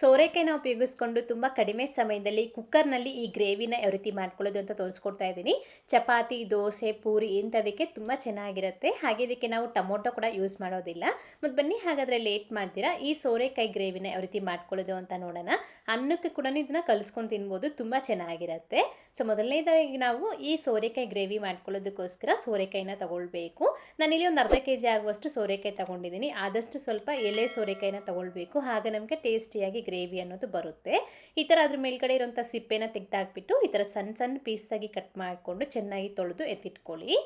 ಸೋರೆಕಾಯಿನ ಉಪಯೋಗಿಸ್ಕೊಂಡು ತುಂಬ ಕಡಿಮೆ ಸಮಯದಲ್ಲಿ ಕುಕ್ಕರ್ನಲ್ಲಿ ಈ ಗ್ರೇವಿನ ಯಾವ ರೀತಿ ಮಾಡ್ಕೊಳ್ಳೋದು ಅಂತ ತೋರಿಸ್ಕೊಡ್ತಾ ಇದ್ದೀನಿ. ಚಪಾತಿ, ದೋಸೆ, ಪೂರಿ ಇಂಥದಕ್ಕೆ ತುಂಬ ಚೆನ್ನಾಗಿರುತ್ತೆ. ಹಾಗೆ ಇದಕ್ಕೆ ನಾವು ಟೊಮೊಟೊ ಕೂಡ ಯೂಸ್ ಮಾಡೋದಿಲ್ಲ. ಮತ್ತು ಬನ್ನಿ ಹಾಗಾದರೆ ಲೇಟ್ ಮಾಡ್ತೀರಾ? ಈ ಸೋರೆಕಾಯಿ ಗ್ರೇವಿನ ಯಾವ ರೀತಿ ಮಾಡ್ಕೊಳ್ಳೋದು ಅಂತ ನೋಡೋಣ. ಅನ್ನಕ್ಕೆ ಕೂಡ ಇದನ್ನು ಕಲಿಸ್ಕೊಂಡು ತಿನ್ಬೋದು, ತುಂಬ ಚೆನ್ನಾಗಿರುತ್ತೆ. ಸೊ, ಮೊದಲನೇದಾಗಿ ನಾವು ಈ ಸೋರೆಕಾಯಿ ಗ್ರೇವಿ ಮಾಡ್ಕೊಳ್ಳೋದಕ್ಕೋಸ್ಕರ ಸೋರೆಕಾಯಿನ ತಗೊಳ್ಬೇಕು. ನಾನಿಲ್ಲಿ ಒಂದು ಅರ್ಧ ಕೆ ಜಿ ಆಗುವಷ್ಟು ಸೋರೆಕಾಯಿ ತಗೊಂಡಿದ್ದೀನಿ. ಆದಷ್ಟು ಸ್ವಲ್ಪ ಎಲೆ ಸೋರೆಕಾಯಿನ ತಗೊಳ್ಬೇಕು. ಹಾಗೆ ನಮಗೆ ಟೇಸ್ಟಿಯಾಗಿ ಗ್ರೇವಿ ಅನ್ನೋದು ಬರುತ್ತೆ. ಈ ಥರ ಅದ್ರ ಮೇಲ್ಗಡೆ ಇರೋಂಥ ಸಿಪ್ಪೆನ ತೆಗೆದಾಕ್ಬಿಟ್ಟು ಈ ಥರ ಸಣ್ಣ ಸಣ್ಣ ಪೀಸಾಗಿ ಕಟ್ ಮಾಡಿಕೊಂಡು ಚೆನ್ನಾಗಿ ತೊಳೆದು ಎತ್ತಿಟ್ಕೊಳ್ಳಿ.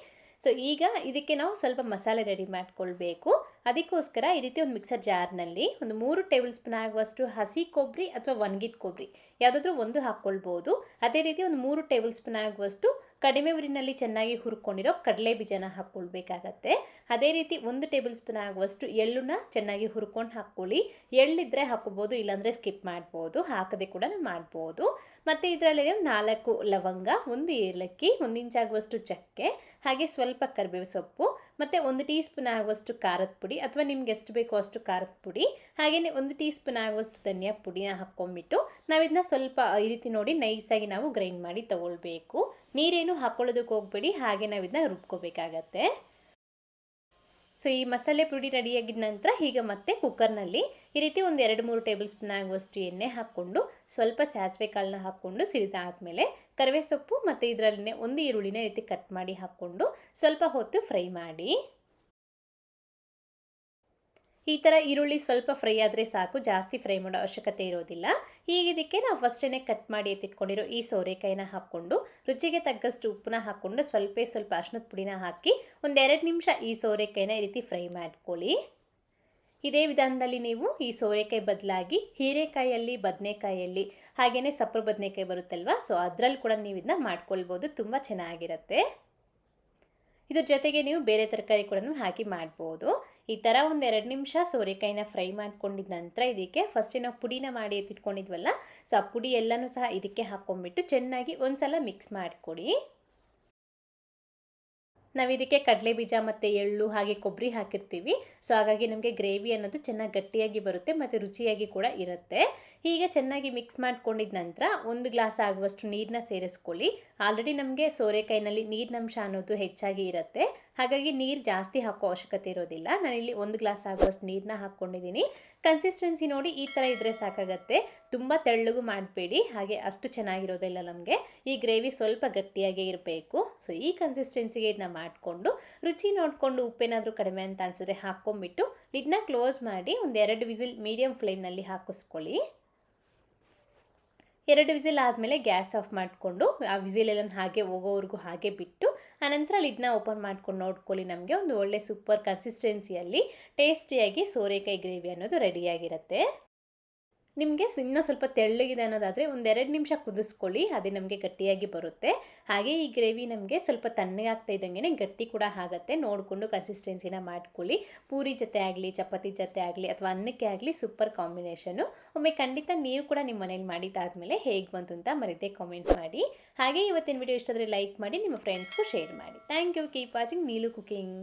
ಸೊ ಈಗ ಇದಕ್ಕೆ ನಾವು ಸ್ವಲ್ಪ ಮಸಾಲೆ ರೆಡಿ ಮಾಡ್ಕೊಳ್ಬೇಕು. ಅದಕ್ಕೋಸ್ಕರ ಈ ರೀತಿ ಒಂದು ಮಿಕ್ಸರ್ ಜಾರ್ನಲ್ಲಿ ಒಂದು ಮೂರು ಟೇಬಲ್ ಸ್ಪೂನ್ ಆಗುವಷ್ಟು ಹಸಿ ಕೊಬ್ಬರಿ ಅಥವಾ ಒಣಗಿದ ಕೊಬ್ಬರಿ ಯಾವುದಾದ್ರೂ ಒಂದು ಹಾಕ್ಕೊಳ್ಬೋದು. ಅದೇ ರೀತಿ ಒಂದು ಮೂರು ಟೇಬಲ್ ಸ್ಪೂನ್ ಆಗುವಷ್ಟು ಕಡಿಮೆ ಊರಿನಲ್ಲಿ ಚೆನ್ನಾಗಿ ಹುರ್ಕೊಂಡಿರೋ ಕಡಲೆ ಬೀಜನ ಹಾಕ್ಕೊಳ್ಬೇಕಾಗತ್ತೆ. ಅದೇ ರೀತಿ ಒಂದು ಟೇಬಲ್ ಸ್ಪೂನ್ ಆಗುವಷ್ಟು ಎಳ್ಳನ್ನ ಚೆನ್ನಾಗಿ ಹುರ್ಕೊಂಡು ಹಾಕ್ಕೊಳ್ಳಿ. ಎಳ್ಳಿದ್ರೆ ಹಾಕ್ಕೋಬೋದು, ಇಲ್ಲಾಂದರೆ ಸ್ಕಿಪ್ ಮಾಡ್ಬೋದು, ಹಾಕದೆ ಕೂಡ ಮಾಡ್ಬೋದು. ಮತ್ತು ಇದರಲ್ಲಿ ನಾಲ್ಕು ಲವಂಗ, ಒಂದು ಏಲಕ್ಕಿ, ಒಂದು ಇಂಚಾಗುವಷ್ಟು ಚಕ್ಕೆ, ಹಾಗೆ ಸ್ವಲ್ಪ ಕರಿಬೇವು ಸೊಪ್ಪು ಮತ್ತು ಒಂದು ಟೀ ಸ್ಪೂನ್ ಆಗುವಷ್ಟು ಖಾರದ ಪುಡಿ ಅಥವಾ ನಿಮ್ಗೆ ಎಷ್ಟು ಬೇಕೋ ಅಷ್ಟು ಖಾರದ ಪುಡಿ ಹಾಗೆಯೇ ಒಂದು ಟೀ ಸ್ಪೂನ್ ಆಗುವಷ್ಟು ಧನಿಯಾ ಪುಡಿನ ಹಾಕ್ಕೊಂಬಿಟ್ಟು ನಾವು ಇದನ್ನ ಸ್ವಲ್ಪ ಈ ರೀತಿ ನೋಡಿ ನೈಸಾಗಿ ನಾವು ಗ್ರೈಂಡ್ ಮಾಡಿ ತಗೊಳ್ಬೇಕು. ನೀರೇನು ಹಾಕ್ಕೊಳ್ಳೋದಕ್ಕೆ ಹೋಗ್ಬೇಡಿ, ಹಾಗೆ ನಾವು ಇದನ್ನ ರುಬ್ಕೋಬೇಕಾಗತ್ತೆ. ಸೊ ಈ ಮಸಾಲೆ ಪುಡಿ ರೆಡಿಯಾಗಿದ್ದ ನಂತರ ಈಗ ಮತ್ತೆ ಕುಕ್ಕರ್ನಲ್ಲಿ ಈ ರೀತಿ ಒಂದು ಎರಡು ಮೂರು ಟೇಬಲ್ ಸ್ಪೂನ್ ಆಗುವಷ್ಟು ಎಣ್ಣೆ ಹಾಕ್ಕೊಂಡು ಸ್ವಲ್ಪ ಸಾಸಿವೆ ಕಾಳನ್ನ ಹಾಕ್ಕೊಂಡು ಸಿಡಿದಾದ್ಮೇಲೆ ಕರಿವೆ ಸೊಪ್ಪು ಮತ್ತು ಇದರಲ್ಲೇ ಒಂದು ಈರುಳ್ಳಿನ ರೀತಿ ಕಟ್ ಮಾಡಿ ಹಾಕ್ಕೊಂಡು ಸ್ವಲ್ಪ ಹೊತ್ತು ಫ್ರೈ ಮಾಡಿ. ಈ ಥರ ಈರುಳ್ಳಿ ಸ್ವಲ್ಪ ಫ್ರೈ ಆದರೆ ಸಾಕು, ಜಾಸ್ತಿ ಫ್ರೈ ಮಾಡೋ ಅವಶ್ಯಕತೆ ಇರೋದಿಲ್ಲ. ಈಗ ಇದಕ್ಕೆ ನಾವು ಫಸ್ಟೇ ಕಟ್ ಮಾಡಿ ಎತ್ತಿಟ್ಕೊಂಡಿರೋ ಈ ಸೋರೆಕಾಯಿನ ಹಾಕ್ಕೊಂಡು, ರುಚಿಗೆ ತಗ್ಗಷ್ಟು ಉಪ್ಪನ್ನ ಹಾಕ್ಕೊಂಡು ಸ್ವಲ್ಪ ಸ್ವಲ್ಪ ಅರ್ಶಿನದ ಪುಡಿನ ಹಾಕಿ ಒಂದೆರಡು ನಿಮಿಷ ಈ ಸೋರೆಕಾಯಿನ ಈ ರೀತಿ ಫ್ರೈ ಮಾಡ್ಕೊಳ್ಳಿ. ಇದೇ ವಿಧಾನದಲ್ಲಿ ನೀವು ಈ ಸೋರೆಕಾಯಿ ಬದಲಾಗಿ ಹೀರೆಕಾಯಲ್ಲಿ, ಬದನೆಕಾಯಲ್ಲಿ ಹಾಗೆಯೇ ಸಪ್ರ ಬದನೆಕಾಯಿ ಬರುತ್ತಲ್ವ ಸೊ ಅದರಲ್ಲಿ ಕೂಡ ನೀವು ಇದನ್ನ ಮಾಡ್ಕೊಳ್ಬೋದು, ತುಂಬ ಚೆನ್ನಾಗಿರುತ್ತೆ. ಇದ್ರ ಜೊತೆಗೆ ನೀವು ಬೇರೆ ತರಕಾರಿ ಕೂಡ ಹಾಕಿ ಮಾಡ್ಬೋದು. ಈ ಥರ ಒಂದು ಎರಡು ನಿಮಿಷ ಸೋರೆಕಾಯಿನ ಫ್ರೈ ಮಾಡ್ಕೊಂಡಿದ್ದ ನಂತರ ಇದಕ್ಕೆ ಫಸ್ಟೇ ನಾವು ಪುಡಿನ ಮಾಡಿ ಎತ್ತಿಟ್ಕೊಂಡಿದ್ವಲ್ಲ, ಸೊ ಆ ಪುಡಿ ಎಲ್ಲನೂ ಸಹ ಇದಕ್ಕೆ ಹಾಕ್ಕೊಂಡ್ಬಿಟ್ಟು ಚೆನ್ನಾಗಿ ಒಂದು ಸಲ ಮಿಕ್ಸ್ ಮಾಡಿಕೊಡಿ. ನಾವು ಇದಕ್ಕೆ ಕಡಲೆ ಬೀಜ ಮತ್ತು ಎಳ್ಳು ಹಾಗೆ ಕೊಬ್ಬರಿ ಹಾಕಿರ್ತೀವಿ. ಸೊ ಹಾಗಾಗಿ ನಮಗೆ ಗ್ರೇವಿ ಅನ್ನೋದು ಚೆನ್ನಾಗಿ ಗಟ್ಟಿಯಾಗಿ ಬರುತ್ತೆ ಮತ್ತು ರುಚಿಯಾಗಿ ಕೂಡ ಇರುತ್ತೆ. ಹೀಗೆ ಚೆನ್ನಾಗಿ ಮಿಕ್ಸ್ ಮಾಡ್ಕೊಂಡಿದ ನಂತರ ಒಂದು ಗ್ಲಾಸ್ ಆಗುವಷ್ಟು ನೀರನ್ನ ಸೇರಿಸ್ಕೊಳ್ಳಿ. ಆಲ್ರೆಡಿ ನಮಗೆ ಸೋರೆಕಾಯಿನಲ್ಲಿ ನೀರಿನಂಶ ಅನ್ನೋದು ಹೆಚ್ಚಾಗಿ ಇರುತ್ತೆ. ಹಾಗಾಗಿ ನೀರು ಜಾಸ್ತಿ ಹಾಕೋ ಅವಶ್ಯಕತೆ ಇರೋದಿಲ್ಲ. ನಾನಿಲ್ಲಿ ಒಂದು ಗ್ಲಾಸ್ ಆಗುವಷ್ಟು ನೀರನ್ನ ಹಾಕ್ಕೊಂಡಿದ್ದೀನಿ. ಕನ್ಸಿಸ್ಟೆನ್ಸಿ ನೋಡಿ ಈ ಥರ ಇದ್ದರೆ ಸಾಕಾಗತ್ತೆ. ತುಂಬ ತೆಳ್ಳಗೂ ಮಾಡಬೇಡಿ. ಹಾಗೆ ಅಷ್ಟು ಚೆನ್ನಾಗಿರೋದಿಲ್ಲ ನಮಗೆ. ಈ ಗ್ರೇವಿ ಸ್ವಲ್ಪ ಗಟ್ಟಿಯಾಗೇ ಇರಬೇಕು. ಸೊ ಈ ಕನ್ಸಿಸ್ಟೆನ್ಸಿಗೆ ಇದನ್ನ ಮಾಡಿಕೊಂಡು, ರುಚಿ ನೋಡಿಕೊಂಡು ಉಪ್ಪೇನಾದರೂ ಕಡಿಮೆ ಅಂತ ಅನಿಸಿದ್ರೆ ಹಾಕ್ಕೊಂಬಿಟ್ಟು ಲಿಡ್ನ ಕ್ಲೋಸ್ ಮಾಡಿ ಒಂದು ಎರಡು ವಿಸಿಲ್ ಮೀಡಿಯಮ್ ಫ್ಲೇಮ್ನಲ್ಲಿ ಹಾಕಿಸ್ಕೊಳ್ಳಿ. ಎರಡು ವಿಸಿಲ್ ಆದಮೇಲೆ ಗ್ಯಾಸ್ ಆಫ್ ಮಾಡಿಕೊಂಡು, ಆ ವಿಸಿಲೆಲ್ಲ ಹಾಗೆ ಹೋಗೋವರೆಗೂ ಹಾಗೆ ಬಿಟ್ಟು ಆನಂತರ ಲಿಡ್ನ ಓಪನ್ ಮಾಡ್ಕೊಂಡು ನೋಡ್ಕೊಳ್ಳಿ ನಮಗೆ ಒಂದು ಒಳ್ಳೆ ಸೂಪರ್ ಕನ್ಸಿಸ್ಟೆನ್ಸಿಯಲ್ಲಿ, ಟೇಸ್ಟಿಯಾಗಿ ಸೋರೆಕಾಯಿ ಗ್ರೇವಿ ಅನ್ನೋದು ರೆಡಿಯಾಗಿರುತ್ತೆ ನಿಮಗೆ ಇನ್ನೂ ಸ್ವಲ್ಪ ತೆಳ್ಳಗಿದೆ ಅನ್ನೋದಾದರೆ ಒಂದೆರಡು ನಿಮಿಷ ಕುದಿಸ್ಕೊಳ್ಳಿ, ಅದೇ ನಮಗೆ ಗಟ್ಟಿಯಾಗಿ ಬರುತ್ತೆ. ಹಾಗೆ ಈ ಗ್ರೇವಿ ನಮಗೆ ಸ್ವಲ್ಪ ತಣ್ಣಗಾಗ್ತಾ ಇದ್ದಂಗೆ ಗಟ್ಟಿ ಕೂಡ ಆಗುತ್ತೆ. ನೋಡಿಕೊಂಡು ಕನ್ಸಿಸ್ಟೆನ್ಸಿನ ಮಾಡ್ಕೊಳ್ಳಿ. ಪೂರಿ ಜೊತೆ ಆಗಲಿ, ಚಪಾತಿ ಜೊತೆ ಆಗಲಿ ಅಥವಾ ಅನ್ನಕ್ಕೆ ಆಗಲಿ ಸೂಪರ್ ಕಾಂಬಿನೇಷನು ಒಮ್ಮೆ ಖಂಡಿತ ನೀವು ಕೂಡ ನಿಮ್ಮ ಮನೇಲಿ ಮಾಡಿದ್ದಾದಮೇಲೆ ಹೇಗೆ ಬಂತು ಅಂತ ಮರಿದೇ ಕಾಮೆಂಟ್ ಮಾಡಿ. ಹಾಗೆ ಇವತ್ತಿನ ವಿಡಿಯೋ ಇಷ್ಟಾದರೆ ಲೈಕ್ ಮಾಡಿ, ನಿಮ್ಮ ಫ್ರೆಂಡ್ಸ್ಗೂ ಶೇರ್ ಮಾಡಿ. Thank you keep watching Neelu cooking.